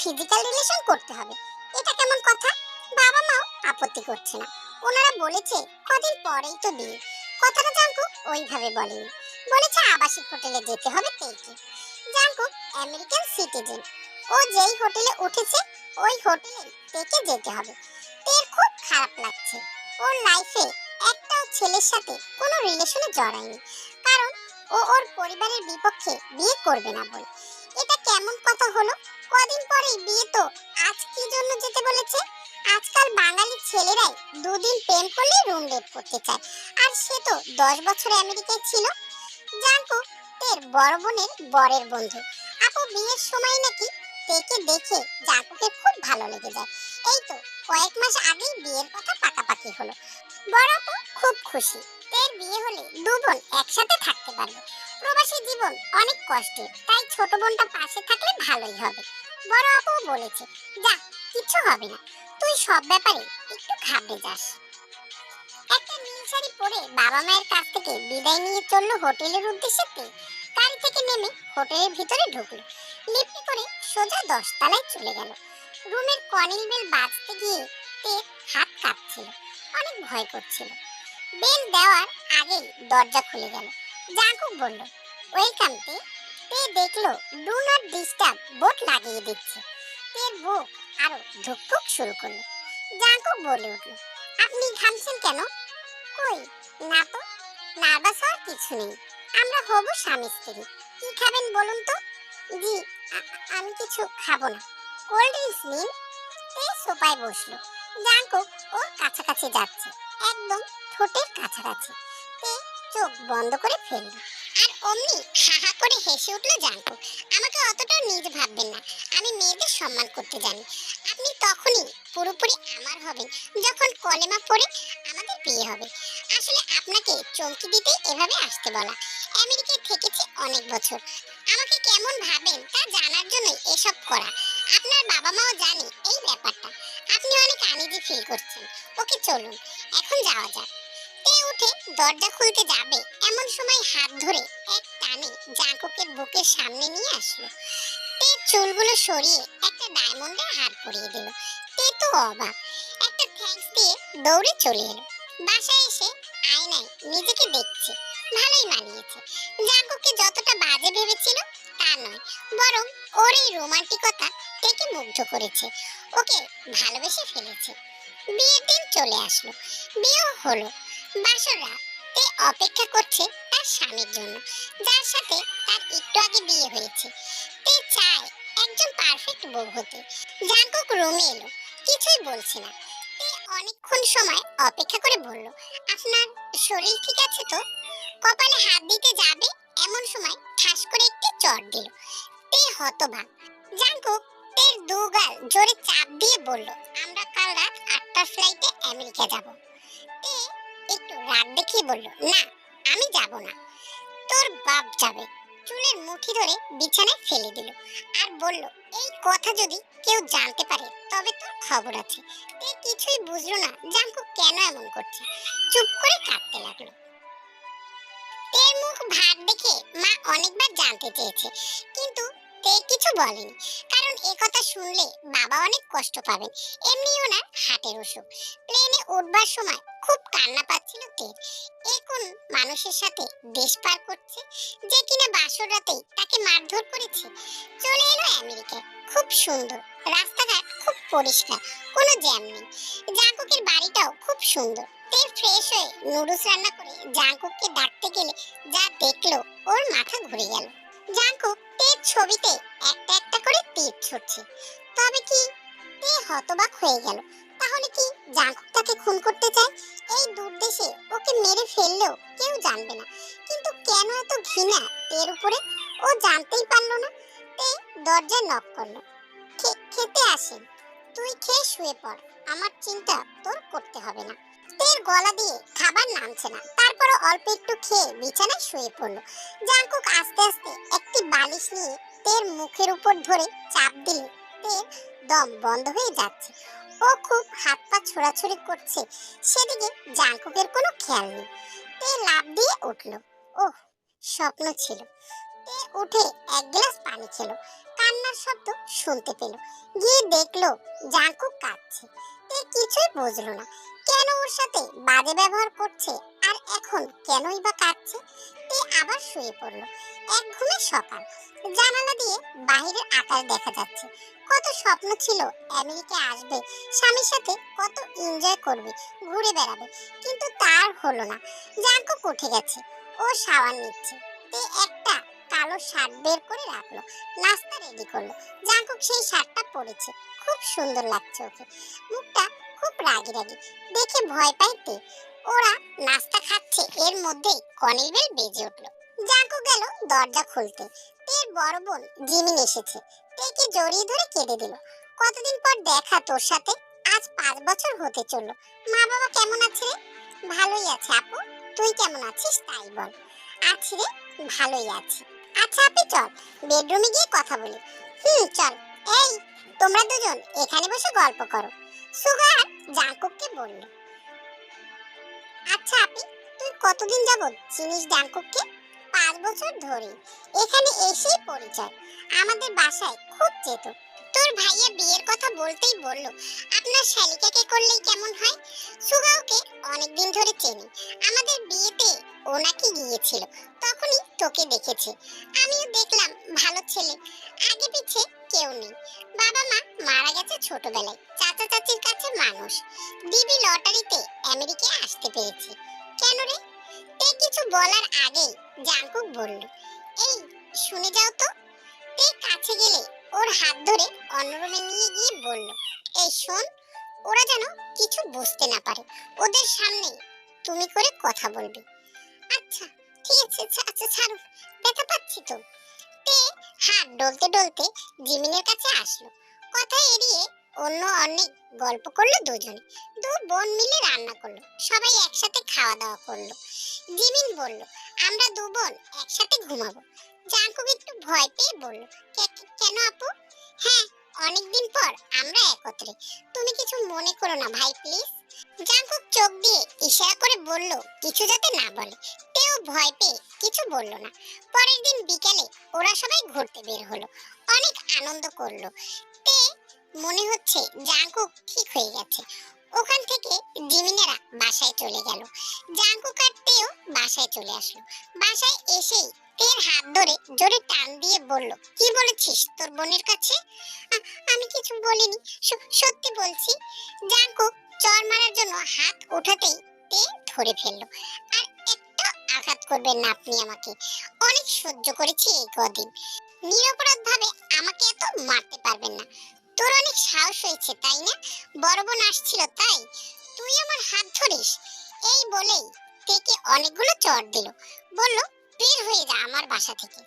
Physical relation করতে হবে। এটা কেমন কথা? বাবা মাও আপত্তি করছে না। ওনারা বলেছে, কদিন পরেই তো বিয়ে। কথাটা জাঙ্কুক ওইভাবে বলেনি। বলেছে আবাসিক হোটেলে যেতে হবে তেইকে জাঙ্কুক আমেরিকান সিটিজেন। ও যেই হোটেলে উঠেছে, ওই হোটেলে তেকে যেতে হবে। তের খুব খারাপ লাগছে। ওর লাইফে একটাও ছেলের সাথে কোনো রিলেশনে জড়ায়নি। কারণ ও ওর পরিবারের বিপক্ষে বিয়ে করবে না বলে। এটা কেমন কথা হলো? কদিন পরেই বিয়ে তো। আজ কি জন্য যেতে বলেছে? আজকাল বাঙালি ছেলেরাই দুদিন প্রেম করলে রুম ডেট করতে চায়। আর সে তো দশ বছর আমেরিকায় ছিল। জানকো, তের বড় বোনের বরের বন্ধু। আপু, বিয়ের সময় নাকি তেকে দেখে জাঙ্কুকে খুব ভালো লেগে যায়। এই তো কয়েক মাস আগেই বিয়ের কথা পাকাপাকি হলো। বড় আপু খুব খুশি। তের বিয়ে হলে দু বোন একসাথে থাকতে পারবে। প্রবাসী জীবন অনেক কষ্টের, তাই ছোট বোনটা পাশে থাকলে ভালোই হবে। বড় আপু বলেছে, যা কিছু হবে না, তুই সব ব্যাপারে একটু ঘাবড়ে যাস। একটা নীল শাড়ি পরে বাবা মায়ের কাছ থেকে বিদায় নিয়ে চলল হোটেলের উদ্দেশ্যে গাড়ি থেকে নেমে হোটেলের ভিতরে ঢুকলো। লিফটে করে সোজা দশতলায় চলে গেল। রুমের কনিল বেল বাজতে গিয়ে তে হাত কাঁপছিল, অনেক ভয় করছিল। বেল দেওয়ার আগেই দরজা খুলে গেল। জাঙ্কুক বলল ওয়েলকাম তে দেখল ডু নট ডিস্টার্ব বোর্ড লাগিয়ে দিচ্ছে। তের বুক আরও ধুকপুক শুরু করল। জাঙ্কুক বলে উঠল, আপনি ঘামছেন কেন? কই? না তো, নার্ভাস হওয়ার কিছু নেই। আমরা হব স্বামী স্ত্রী। কি খাবেন বলুন তো? জি আমি কিছু খাব না। কোল্ড ড্রিঙ্কস নিন। তে সোফায় বসল। জাঙ্কুক ওর কাছাকাছি যাচ্ছে, একদম ঠোঁটের কাছাকাছি। চোখ বন্ধ করে ফেলল। আর অমনি হাহা করে হেসে উঠল জাঙ্কুক আমাকে অতটাও নিজ ভাববেন না। আমি মেয়েদের সম্মান করতে জানি। আপনি তখনই পুরোপুরি আমার হবেন। যখন কলেমা পড়ে আমাদের বিয়ে হবে। আসলে আপনাকে চমকি দিতে এভাবে আসতে বলা। আমেরিকায় থেকেছি অনেক বছর। আমাকে কেমন ভাবেন তা জানার জন্যই এসব করা। আপনার বাবা মাও জানে এই ব্যাপারটা। আপনি অনেক আনিজি ফিল করছেন। ওকে চলুন, এখন যাওয়া যাক। তে উঠে দরজা খুলতে যাবে। এমন সময় হাত ধরে এক টানে জাঙ্কুকের বুকের সামনে নিয়ে আসলো। তে চুলগুলো সরিয়ে একটা ডায়মন্ডের হার পরিয়ে দিল। তে তো অবাক। একটা থ্যাঙ্কস দিয়ে দৌড়ে চলে এলো। বাসায় এসে আয়নায় নিজেকে দেখছে। ভালোই মানিয়েছে। জাঙ্কুকে যতটা বাজে ভেবেছিল তা নয়, বরং ওর এই রোমান্টিকতা থেকে মুগ্ধ করেছে। ওকে ভালোবেসে ফেলেছে। বিয়ের দিন চলে আসলো। বিয়েও হলো। বাসর রাত তে অপেক্ষা করছে তার স্বামীর জন্য, যার সাথে তার একটু আগে বিয়ে হয়েছে। তে চায় একজন পারফেক্ট বউ হতে। জাঙ্কুক রুমে এলো, কিছুই বলছে না। তে অনেকক্ষণ সময় অপেক্ষা করে বলল, আপনার শরীর ঠিক আছে তো? কপালে হাত দিতে যাবে? এমন সময় ঠাস করে একটি চট দিল। তে হতবাক। জাঙ্কুক তের দুগাল জোরে চাপ দিয়ে বলল, আমরা কাল রাত আটটার ফ্লাইটে আমেরিকা যাব। রাত দেখিয়ে বলল, না, আমি যাব না। তোর বাপ যাবে, চুলের মুঠি ধরে বিছানায় ফেলে দিল আর বলল, এই কথা যদি কেউ জানতে পারে, তবে তোর খবর আছে। তে কিছুই বুঝলো না, জাঙ্কু কেন এমন করছে। চুপ করে কাঁদতে লাগল। তের মুখ ভার দেখে মা অনেকবার জানতে চেয়েছে, কিন্তু তে কিছু বলেনি। কারণ এ কথা শুনলে বাবা অনেক কষ্ট পাবেন এমনি ওনার হার্টের অসুখ। প্লেনে উঠবার সময় খুব কান্না পাচ্ছিল তের এ কোন মানুষের সাথে দেশ পার করছে যে কিনা বাসর রাতেই তাকে মারধর করেছে? চলে এলো আমেরিকায় খুব সুন্দর। রাস্তাঘাট খুব পরিষ্কার। কোনো জ্যাম নেই। জাঙ্কুকের বাড়িটাও খুব সুন্দর। তে ফ্রেশ হয়ে নুডলস রান্না করে জাঙ্কুককে ডাকতে গেলে যা দেখল, ওর মাথা ঘুরে গেল। জাঙ্কুক তের ছবিতে একটা একটা করে তীর ছুটছে। তবে কি তে হতবাক হয়ে গেল। তাহলে কি জাঙ্কুক খুন করতে চায়? এই দূর দেশে ওকে মেরে ফেললেও কেউ জানবে না। কিন্তু কেন এত ঘৃণা এর উপরে? ও জানতেই পারল না। তে দরজায় নক করল। "খে- খেতে আসেন। তুই খেয়ে শুয়ে পড়। আমার চিন্তা তোর করতে হবে না। তের গলা দিয়ে খাবার নামছে না। তারপরে অল্প একটু খেয়ে বিছানায় শুয়ে পড়ল। জাঙ্কুক আস্তে আস্তে একটি বালিশ নিয়ে তের মুখের উপর ধরে চাপ দিলে। তের দম বন্ধ হয়ে যাচ্ছে। ও খুব হাত পা ছোড়াছুড়ি করছে। সেদিকে জাঙ্কুকের কোনো খেয়াল নেই। তে লাভ দিয়ে উঠল। ওহ, স্বপ্ন ছিল। তে উঠে এক গ্লাস পানি খেলো। কান্নার শব্দ শুনতে পেল। গিয়ে দেখল জাঙ্কুক কাঁদছে। তে কিছুই বুঝলো না। কেন ওর সাথে বাজে ব্যবহার করছে? আর এখন কেনই বা কাঁদছে? তে আবার শুয়ে পড়ল। এক ঘুমে সকাল। জানালা দিয়ে বাইরের আকাশ দেখা যাচ্ছে। কত স্বপ্ন ছিল আমেরিকা আসবে। স্বামীর সাথে কত এনজয় করবে, ঘুরে বেড়াবে। কিন্তু তার হলো না। জাঙ্কুক উঠে গেছে। ও শাওয়ার নিচ্ছে। তে একটা কালো শার্ট বের করে রাখল। নাস্তা রেডি করল। জাঙ্কুক সেই শার্টটা পরেছে। খুব সুন্দর লাগছে ওকে। মুখটা খুব রাগি রাগি। দেখে ভয় পাইতে ওরা নাস্তা খাচ্ছে। এর মধ্যেই কনিল বেল বেজে উঠল। জাঙ্কু গেল দরজা খুলতে। তের বড় বোন জিমিন এসেছে। তেকে জড়িয়ে ধরে কেঁদে দিল। কতদিন পর দেখা তোর সাথে? আজ পাঁচ বছর হতে চলল। মা বাবা কেমন আছে রে? ভালোই আছে আপু। তুই কেমন আছিস তাই বল। আছি রে, ভালোই আছি। আচ্ছা আপনি চল। বেডরুমে গিয়ে কথা বলি। হুম, চল। এই, তোমরা দুজন এখানে বসে গল্প করো। সুগার জাঙ্কুককে বলল আচ্ছা আপনি তুই কতদিন যাবত চিনিস জাঙ্কুককে? পাঁচ বছর ধরে এখানে এসেই পরিচয়। আমাদের বাসায় খুব যেত তোর ভাইয়া বিয়ের কথা বলতেই বলল, আপনার শালিকাকে করলেই কেমন হয়? সুগাওকে অনেকদিন ধরে চেনি। আমাদের বিয়েতে ও নাকি গিয়েছিল, তখনই তোকে দেখেছে। আমিও দেখলাম, ভালো ছেলে। আগে পিছে কেউ নেই। বাবা মা মারা গেছে ছোটবেলায়, চাচা চাচির কাছে মানুষ। দিদি লটারিতে আমেরিকায় আসতে পেরেছে। কেন রে? তে কিছু বলার আগেই জাঙ্কুক বলল, এই, শুনে যাও তো। তে কাছে গেলে ওর হাত ধরে অন্য রুমে নিয়ে গিয়ে বলল এই শোন ওরা যেন কিছু বুঝতে না পারে। ওদের সামনে তুমি করে কথা বলবে। আচ্ছা ঠিক আছে আচ্ছা, আচ্ছা ছাড়ো ব্যথা পাচ্ছি তো। তে হাত ডলতে ডলতে জিমিনের কাছে আসলো। কথা এড়িয়ে অন্য অনেক গল্প করল দুজনে। দু বোন মিলে রান্না করল। সবাই একসাথে খাওয়া দাওয়া করল। জিমিন বলল আমরা দু বোন একসাথে ঘুমাবো। জাঙ্কুক একটু ভয় পেয়ে বলল, "কে- কে- কেন আপু? হ্যাঁ অনেকদিন পর আমরা একত্রে। তুমি কিছু মনে করো না ভাই, প্লিজ। জাঙ্কুক চোখ দিয়ে ইশারা করে বলল, কিছু যাতে না বলে, তেও ভয় পেয়ে কিছু বলল না। পরের দিন বিকেলে ওরা সবাই ঘুরতে বের হলো। অনেক আনন্দ করল। তে, মনে হচ্ছে জাঙ্কুক ঠিক হয়ে গেছে। ওখান থেকে জিমিনেরা বাসায় চলে গেল। জাঙ্কুক আর তেও বাসায় চলে আসলো। বাসায় এসেই তের হাত ধরে জোরে টান দিয়ে বলল, কি বলেছিস তোর বোনের কাছে? আমি কিছু বলিনি। সত্যি বলছি জাঙ্কুক চর মারার জন্য হাত ওঠাতেই তে ধরে ফেলল। আর একটা আঘাত করবেন না আপনি আমাকে। অনেক সহ্য করেছি এই কদিন। নিরপরাধ ভাবে আমাকে এত মারতে পারবেন না। তোর অনেক সাহস হয়েছে, তাই না? বড় বোন আসছিল, তাই? তুই আমার হাত ধরিস? এই বলেই তেকে অনেকগুলো চর দিল। বলল বের হয়ে যা আমার বাসা থেকে।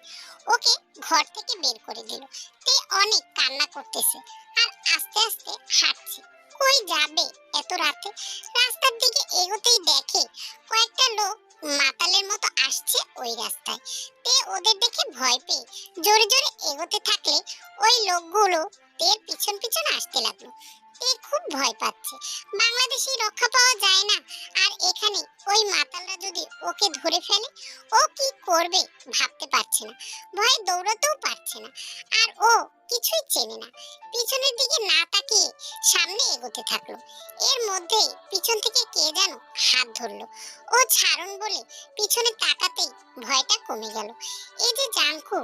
ওকে ঘর থেকে বের করে দিল। তে অনেক কান্না করতেছে। আর আস্তে আস্তে হাঁটছে। কই যাবে এত রাতে? রাস্তার দিকে এগোতেই দেখে কয়েকটা লোক মাতালের মতো আসছে ওই রাস্তায়। তে ওদের দেখে ভয় পেয়ে জোরে জোরে এগোতে থাকলে ওই লোকগুলো তের পিছন পিছন আসতে লাগল। তে খুব ভয় পাচ্ছে। বাংলাদেশি রক্ষা পাওয়া যায় না। আর এখানে ওই মাতালরা যদি ওকে ধরে ফেলে, ও কি করবে ভাবতে পারছে না। ভয়ে দৌড়াতেও পারছে না। আর ও কিছুই চেনে না। পিছনের দিকে না তাকিয়ে সামনে এগোতে থাকল। এর মধ্যে পিছন থেকে কে যেন হাত ধরলো। ও ছাড়ুন বলে পিছনে তাকাতেই ভয়টা কমে গেল। এই যে জাঙ্কু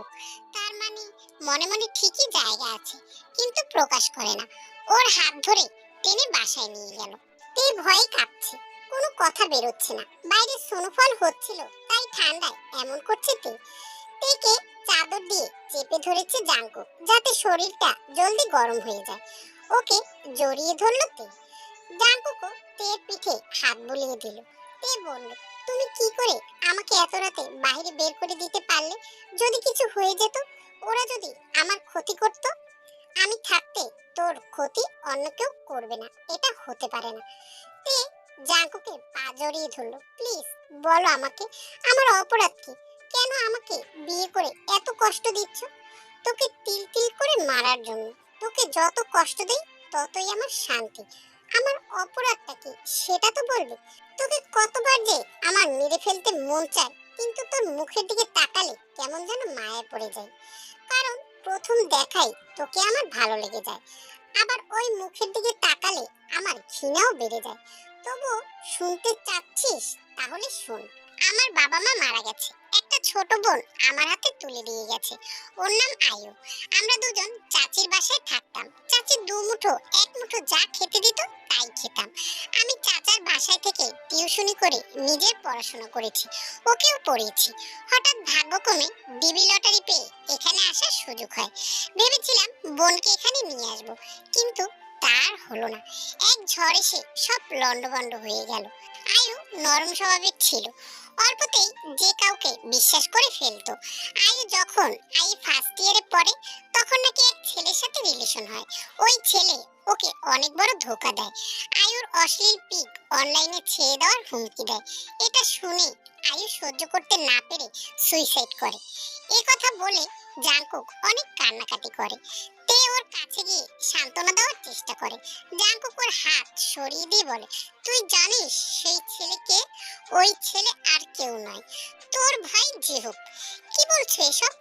তার মানে মনে মনে ঠিকই জায়গা আছে, কিন্তু প্রকাশ করে না। ওর হাত ধরে টেনে বাসায় নিয়ে গেল। তে ভয়ে কাঁপছে। কোনো কথা বেরোচ্ছে না। বাইরে স্নোফল হচ্ছিল, তাই ঠান্ডায় এমন করছে তে। তেকে চাদর দিয়ে চেপে ধরেছে জাঙ্কু, যাতে শরীরটা জলদি গরম হয়ে যায়। ওকে জড়িয়ে ধরলো তে। জাঙ্কুকও তের পিঠে হাত বুলিয়ে দিল। তে বলল, তুমি কি করে আমাকে এত রাতে বাইরে বের করে দিতে পারলে? যদি কিছু হয়ে যেত, ওরা যদি আমার ক্ষতি করত আমি থাকতে তোর ক্ষতি অন্য কেউ করবে না, এটা হতে পারে না। তে জাঙ্কুকে পা জড়িয়ে ধরলো, প্লিজ, বলো আমাকে, আমার অপরাধ কি? কেন আমাকে বিয়ে করে এত কষ্ট দিচ্ছ? তোকে তিল তিল করে মারার জন্য। তোকে যত কষ্ট দেই, ততই আমার শান্তি। আমার অপরাধটা কি, সেটা তো বলবি? তোকে কতবার যে আমার মেরে ফেলতে মন চায়, কিন্তু তোর মুখের দিকে তাকালে কেমন যেন মায়া পড়ে যায়। কারণ প্রথম দেখাই তোকে আমার ভালো লেগে যায়। আবার ওই মুখের দিকে তাকালে আমার ঘৃণাও বেড়ে যায়। তবু শুনতে চাচ্ছিস তাহলে শোন, আমার বাবা মা মারা গেছে। একটা ছোট বোন আমার হাতে তুলে দিয়ে গেছে। ওর নাম আয়ু আমরা দুজন চাচির বাসায় থাকতাম। চাচি দু মুঠো, এক মুঠো যা খেতে দিত তাই খেতাম। টিউশনি করে নিজের পড়াশোনা করেছি, ওকেও পড়িয়েছি। হঠাৎ ভাগ্যক্রমে ডিবি লটারি পেয়ে এখানে আসার সুযোগ হয়। ভেবেছিলাম বোনকে এখানে নিয়ে আসব, কিন্তু তার হলো না। এক ঝড় এসে সব লন্ডভন্ড হয়ে গেল। আয়ু নরম স্বভাবের ছিল। অল্পতেই যে কাউকে বিশ্বাস করে ফেলতো। আয়ু যখন, আয়ু ফার্স্ট ইয়ারে পড়ে, তখন নাকি এক ছেলের সাথে রিলেশন হয়। ওই ছেলে ওকে অনেক বড় ধোকা দেয়। আয়ুর অশ্লীল পিক অনলাইনে ছেড়ে দেওয়ার হুমকি দেয়। এটা শুনে আয়ু সহ্য করতে না পেরে সুইসাইড করে। এই কথা বলে জাংকুক অনেক কান্নাকাটি করে। তে কাছে গিয়ে সান্ত্বনা দেওয়ার চেষ্টা করে। জাংকুক ওর হাত সরিয়ে দিয়ে বলে, তুই জানিস সেই ছেলেকে? ওই ছেলে আর কেউ নয়। তোর ভাই জেহুক। কি বলছো এসব?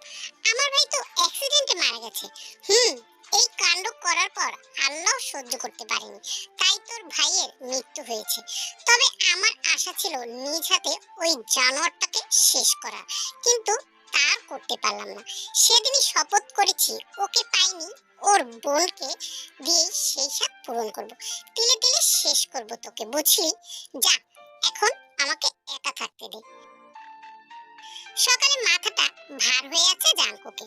আমার ভাই তো অ্যাক্সিডেন্টে মারা গেছে। হুম, এই কাণ্ড করার পর আল্লাহ সহ্য করতে পারেনি। তাই তোর ভাইয়ের মৃত্যু হয়েছে। তবে আমার আশা ছিল নিজ হাতে ওই জানোয়ারটাকে শেষ করা। কিন্তু তার করতে পারলাম না। সেদিনই শপথ করেছি, ওকে পাইনি, ওর বোনকে দিয়ে সেই সাথ পূরণ করব। তিলে তিলে শেষ করব তোকে, বুঝলি? যা, এখন আমাকে একা থাকতে দে। সকালে মাথাটা ভার হয়ে আছে জাঙ্কুকে।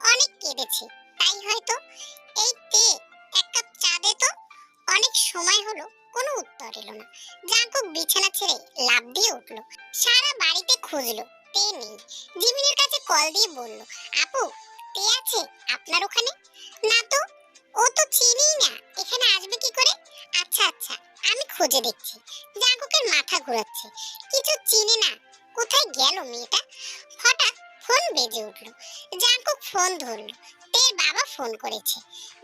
অনেক কেঁদেছে, তাই হয়তো এই তে এক কাপ চা দে তো। অনেক সময় হলো, কোনো উত্তর এলো না। জাঙ্কুক বিছানা ছেড়ে লাফ দিয়ে উঠল। সারা বাড়িতে খুঁজলো। নেই। জিমিনের কাছে কল দিয়ে বলল, আপু আছে, আপনার ওখানে? না তো, ও তো চিনিই না, এখানে আসবে কি করে? আচ্ছা আচ্ছা আমি খুঁজে দেখছি। মাথা ঘোরাচ্ছে। কিছু চিনি না, কোথায় গেল মেয়েটা? হঠাৎ ফোন বেজে উঠল। জাঙ্কুক ফোন ধরলো। তের বাবা ফোন করেছে।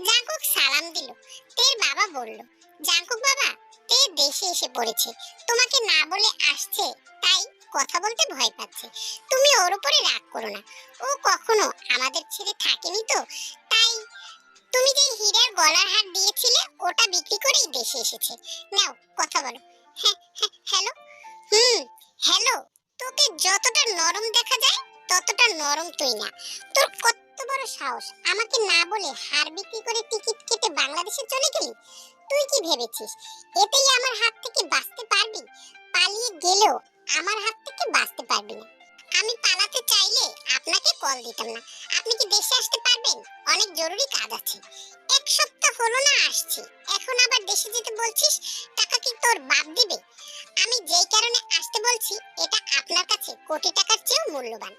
জাঙ্কুক সালাম দিল। তের বাবা বলল, জাঙ্কুক বাবা, তে দেশে এসে পড়েছে। তোমাকে না বলে আসছে, তাই কথা বলতে ভয় পাচ্ছে। তুমি ওর উপরে রাগ করো না। ও কখনো আমাদের ছেড়ে থাকেনি তো। তাই তুমি যে হীরার গলার হার দিয়েছিলে, ওটা বিক্রি করেই দেশে এসেছে। নাও, কথা বলো। হ্যাঁ হ্যাঁ হ্যালো? হুম, হ্যালো? তোকে যতটা নরম দেখা যায়, ততটা নরম তুই না। তোর কত বড় সাহস। আমাকে না বলে হার বিক্রি করে টিকিট কেটে বাংলাদেশে চলে গেলি? তুই কি ভেবেছিস? এতেই আমার হাত থেকে বাঁচতে পারবি? পালিয়ে গেলেও আমার হাত থেকে বাঁচতে পারবি না। আমি পালাতে চাইলে আপনাকে কল দিতাম না। আপনি কি দেশে আসতে পারবেন? অনেক জরুরি কাজ আছে। এক সপ্তাহ হলো না আসছি। এখন আবার দেশে যেতে বলছিস? টাকা কি তোর বাপ দিবে? আমি যেই কারণে আসতে বলছি, এটা আপনার কাছে কোটি টাকার চেয়েও মূল্যবান।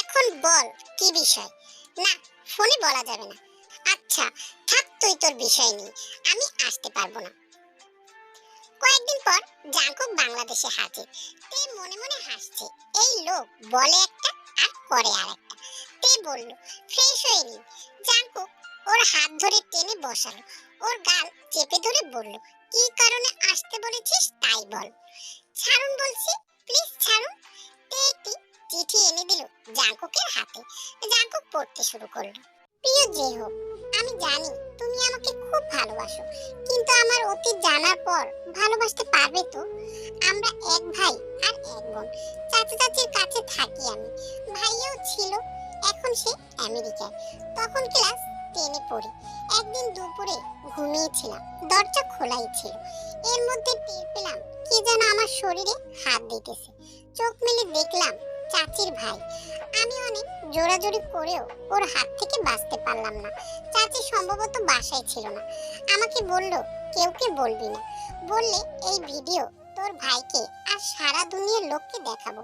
এখন বল, কি বিষয়? না, ফোনে বলা যাবে না। আচ্ছা থাক তুই তোর বিষয় নিয়ে। আমি আসতে পারব না। কয়েকদিন পর জাঙ্কুক বাংলাদেশে হাজির। তে মনে মনে হাসছে। এই লোক বলে একটা আর করে আর একটা। তে বলল, ফ্রেশ হয়ে নি। জাঙ্কুক ওর হাত ধরে টেনে বসালো। ওর গাল চেপে ধরে বলল, কি কারণে আসতে বলেছিস তাই বল। ছাড়ুন বলছি, প্লিজ ছাড়ুন। তে একটি চিঠি এনে দিল জাঙ্কুকের হাতে। জাঙ্কুক পড়তে শুরু করল, প্রিয় জেহো, আমি জানি তুমি আমাকে খুব ভালোবাসো, কিন্তু আমার অতীত জানার পর ভালোবাসতে পারবে তো? আমরা এক ভাই আর এক বোন। চাচা চাচির কাছে থাকি আমি। ভাইও ছিল, এখন সে আমেরিকায়। তখন ক্লাস টেনে পড়ি। একদিন দুপুরে ঘুমিয়েছিলাম। দরজা খোলাই ছিল। এর মধ্যে টের পেলাম, কে যেন আমার শরীরে হাত দিতেছে। চোখ মেলে দেখলাম চাচির ভাই। আমি অনেক জোরাজোরি করেও ওর হাত থেকে বাঁচতে পারলাম না। চাচি সম্ভবত বাসায় ছিল না। আমাকে বলল, কেউ কে বলবি না? বললে, এই ভিডিও তোর ভাইকে আর সারা দুনিয়ার লোককে দেখাবো।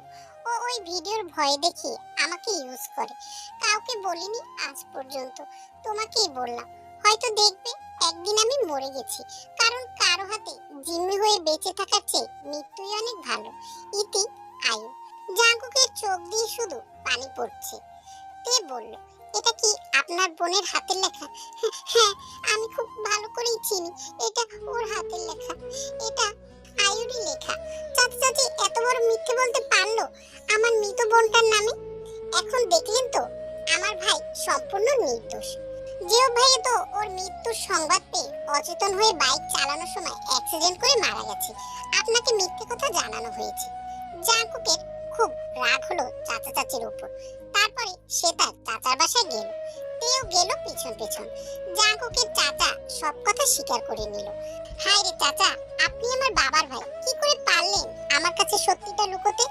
ও ওই ভিডিওর ভয়ে দেখি আমাকে ইউজ করে। কাউকে বলিনি আজ পর্যন্ত। তোমাকেই বললাম। হয়তো দেখবে, একদিন আমি মরে গেছি। কারণ কারও হাতে জিম্মি হয়ে বেঁচে থাকার চেয়ে মৃত্যুই অনেক ভালো। ইতি, আয়ু। জাঙ্কুকের চোখ দিয়ে শুধু পানি পড়ছে। তে বলল, এটা কি আপনার বোনের হাতের লেখা? হ্যাঁ আমি খুব ভালো করেই চিনি। এটা ওর হাতের লেখা। এটা আয়ুরই লেখা। চাচি চাচি, এত বড় মিথ্যে বলতে পারল আমার মৃত বোনটার নামে? এখন দেখলেন তো, আমার ভাই সম্পূর্ণ নির্দোষ। ওর মৃত্যুর সংবাদ পেয়ে অচেতন হয়ে বাইক চালানোর সময় অ্যাক্সিডেন্ট করে মারা গেছে। আপনাকে মিথ্যে কথা জানানো হয়েছে। জাঙ্কুকের খুব রাগ হলো চাচা, চাচির উপর। তারপরে সে তার চাচার বাসায় গেল। তেও গেল পিছন, পেছন। জাঙ্কুকের চাচা সব কথা স্বীকার করে নিল। হায় রে চাচা, আপনি আমার বাবার ভাই। কি করে পারলেন? আমার কাছে সত্যিটা লুকোতে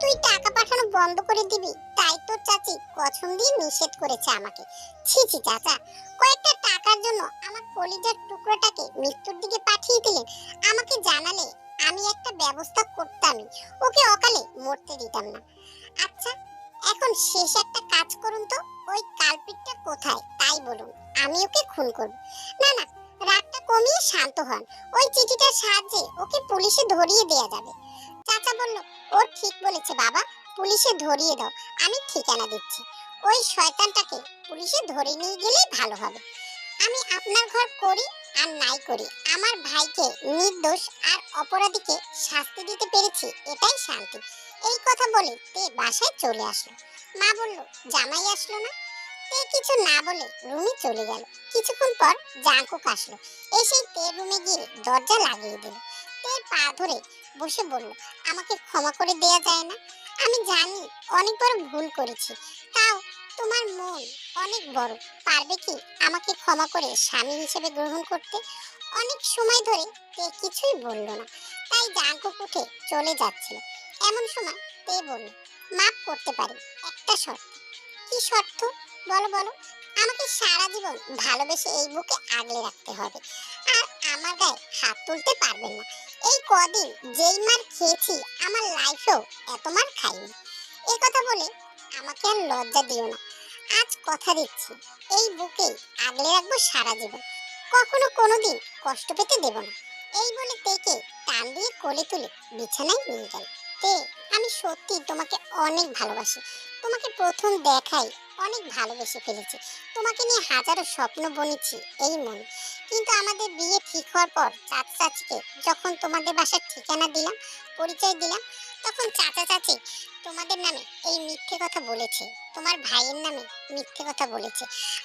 তুই টাকা পাঠানো বন্ধ করে দিবি। তাই তোর চাচি কসম দিয়ে নিষেধ করেছে আমাকে। ছি ছি, চাচা, কয়েকটা টাকার জন্য আমার কলিজার টুকরোটাকে মৃত্যুর দিকে পাঠিয়ে দিলেন। আমাকে জানালে আমি একটা ব্যবস্থা করতামই। ওকে অকালে মরতে দিতাম না। আচ্ছা এখন শেষ একটা কাজ করুন তো। ওই কালপিটটা কোথায়? তাই বলুন। আমি ওকে খুন করব। না না কমিয়ে শান্ত হন। ওই চিঠিটার সাহায্যে ওকে পুলিশে ধরিয়ে দেয়া যাবে। চাচা বলল, ও ঠিক বলেছে বাবা, পুলিশে ধরিয়ে দাও, আমি ঠিকানা দিচ্ছি। ওই শয়তানটাকে পুলিশে ধরে নিয়ে গেলেই ভালো হবে। আমি আপনার ঘর করি আর নাই করি। আমার ভাইকে নির্দোষ আর অপরাধীকে শাস্তি দিতে পেরেছি, এটাই শান্তি। এই কথা বলে তে বাসায় চলে আসলো। মা বলল, জামাই আসলো না? তে কিছু না বলে রুমে চলে গেল। কিছুক্ষণ পর জাঙ্কুক আসলো। এসেই তে রুমে গিয়ে দরজা লাগিয়ে দিল। তের পা ধরে বসে বলল, আমাকে ক্ষমা করে দেয়া যায় না। আমি জানি অনেক বড় ভুল করেছি। তাও তোমার মন অনেক বড়। পারবে কি আমাকে ক্ষমা করে স্বামী হিসেবে গ্রহণ করতে? অনেক সময় ধরে তে কিছুই বলল না। তাই জাঙ্কুক উঠে চলে যাচ্ছিল। এমন সময় তে বলল মাফ করতে পারি। একটা শর্ত। কি শর্ত? বলো বলো। আমাকে সারা জীবন ভালোবেসে এই বুকে আগলে রাখতে হবে। আর আমার গায়ে হাত তুলতে পারবেন না। এই কদিন যেই মার খেয়েছি, আমার লাইফেও এত মার খাইনি। এই কথা বলে আমাকে আর লজ্জা দিও না। আজ কথা দিচ্ছি, এই বুকে আগলে রাখব সারা জীবন। কখনো কোনোদিন কষ্ট পেতে দেব না। এই বলে তেকে টান দিয়ে কোলে তুলে বিছানায় নিয়ে গেল। তে, আমি সত্যি তোমাকে অনেক ভালোবাসি। তোমাকে প্রথম দেখাই অনেক ভালোবেসে ফেলেছি। তোমাকে নিয়ে হাজারো স্বপ্ন বনেছি, এই মনে। কিন্তু আমাদের বিয়ে ঠিক হওয়ার পর চাচা চাচিকে যখন তোমাদের বাসার ঠিকানা দিলাম, পরিচয় দিলাম, তখন চাচা চাচি তোমাদের নামে এই মিথ্যে কথা বলেছে। তোমার ভাইয়ের নামে মিথ্যে কথা বলেছে।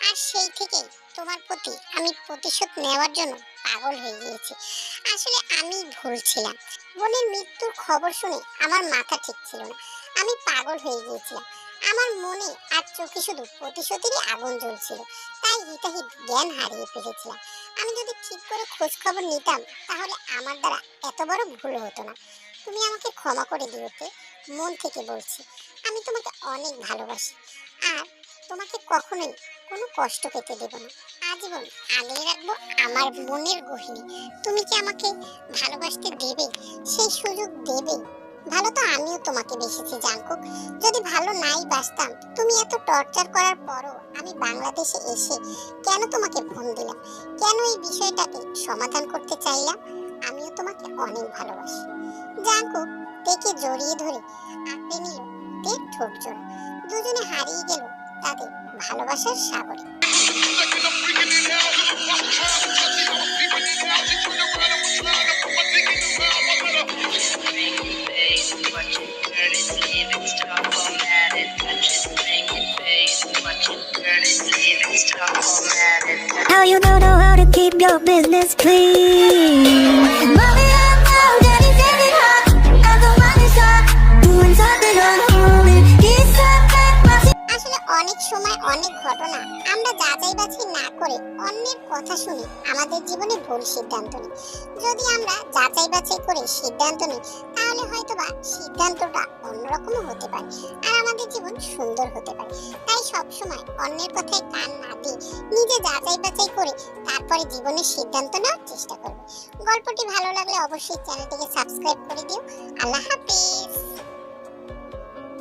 আর সেই থেকে তোমার প্রতি আমি প্রতিশোধ নেওয়ার জন্য পাগল হয়ে গিয়েছি। আসলে আমি ভুল ছিলাম। বোনের মৃত্যুর খবর শুনে আমার মাথা ঠিক ছিল না। আমি পাগল হয়ে গিয়েছিলাম। আমার মনে আর চোখে শুধু প্রতিশোধেরই আগুন জ্বলছিল, তাই হিতাহিত জ্ঞান হারিয়ে ফেলেছিলাম। আমি যদি ঠিক করে খোঁজ খবর নিতাম, তাহলে আমার দ্বারা এত বড় ভুল হতো না। তুমি আমাকে ক্ষমা করে দিওতে মন থেকে বলছি, আমি তোমাকে অনেক ভালোবাসি। আর তোমাকে কখনোই কোনো কষ্ট পেতে দেব না। আজীবন আগলে রাখব আমার মনের গহিনী। তুমি কি আমাকে ভালোবাসতে দেবে? সেই সুযোগ দেবে? ভালো তো আমিও তোমাকে বেসেছি জাঙ্কুক। যদি ভালো নাই বাসতাম তুমি এত টর্চার করার পরও আমি বাংলাদেশে এসে কেন তোমাকে ফোন দিলাম? কেন এই বিষয়টাকে সমাধান করতে চাইলাম? আমিও তোমাকে অনেক ভালোবাসি। জাঙ্কুক তেকে জড়িয়ে ধরে আঁকড়ে নিল তের ঠোঁট জোড়া। দুজনে হারিয়ে গেল তাদের ভালোবাসার সাগরে। How you don't know how to keep your business clean? কথা শুনে, আমাদের জীবনে ভুল সিদ্ধান্ত নিই। যদি আমরা যাচাই বাছাই করে সিদ্ধান্ত নিই, তাহলে হয়তোবা সিদ্ধান্তটা অন্যরকমও হতে পারে আর আমাদের জীবন সুন্দর হতে পারে। তাই সব সময় অন্যের কথায় কান না দিয়ে নিজে যাচাই বাছাই করে তারপরে জীবনের সিদ্ধান্ত নেওয়ার চেষ্টা করবে। গল্পটি ভালো লাগলে অবশ্যই চ্যানেলটিকে সাবস্ক্রাইব করে দিও। আল্লাহ হাফিজ।